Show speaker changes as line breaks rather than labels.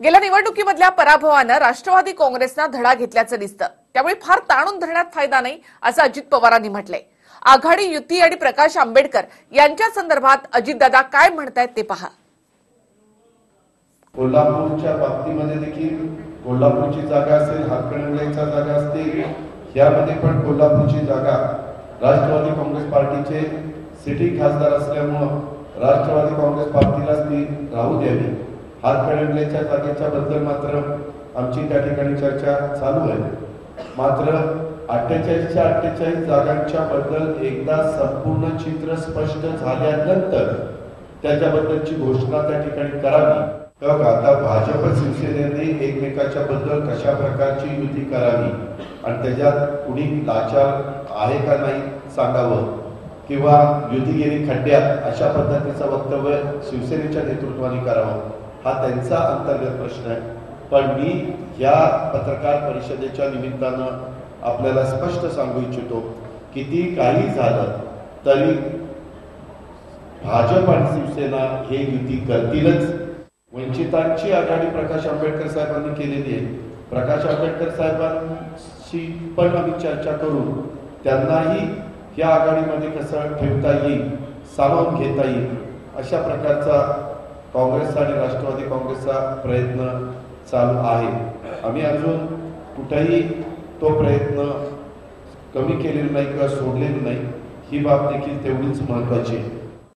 गेल्या निवडणुकीमधल्या पराभवानं राष्ट्रवादी काँग्रेसनं धडा घेतल्याचं दिसतं. त्यामुळे फार ताणून धरण्यात फायदा नाही असं अजित पवारांनी म्हटलंय. आघाडी युती आणि प्रकाश आंबेडकर यांच्या संदर्भात अजितदादा काय म्हणतायत ते पहा.
कोल्हापूरच्या बाबतीमध्ये देखील कोल्हापूरची जागा असेल हातकणंगलेचा जागा असतील यामध्ये पण कोल्हापूरची जागा राष्ट्रवादी काँग्रेस पार्टीचे सिटी खासदार असल्यामुळं राष्ट्रवादी काँग्रेस पार्टीलाच ती राहू द्यावी. हातकणंगलेच्या जागेच्या बद्दल मात्र आमची त्या ठिकाणी चर्चा चालू आहे. मात्र अठ्ठेचाळीसच्या अठ्ठेचाळीस जागांच्या बद्दल एकदा संपूर्ण चित्र स्पष्ट झाल्यानंतर त्याच्याबद्दलची घोषणा त्या ठिकाणी करावी. तेव्हा आता भाजप शिवसेनेने एकमेकाच्या बद्दल कशा प्रकारची युती करावी आणि त्याच्यात कुणी लाचार आहे का नाही सांगावं? किंवा युती गेली खड्ड्यात अशा पद्धतीचं वक्तव्य शिवसेनेच्या नेतृत्वाने करावं? हा त्यांचा अंतर्गत प्रश्न आहे. पण मी या पत्रकार परिषदेच्या निमित्तानं आपल्याला स्पष्ट सांगू इच्छितो किती काही झालं तरी भाजप आणि शिवसेना हे युती करतीलच. वंचितांची आघाडी प्रकाश आंबेडकर साहेबांनी केलेली आहे. प्रकाश आंबेडकर साहेबांशी पण आम्ही चर्चा करून त्यांनाही या आघाडीमध्ये कसं ठेवता येईल सामावून घेता येईल अशा प्रकारचा काँग्रेसचा आणि राष्ट्रवादी काँग्रेसचा प्रयत्न चालू आहे. आम्ही अजून कुठेही तो प्रयत्न कमी केलेला नाही किंवा सोडलेला नाही ही बाब देखील तेवढीच महत्वाची आहे.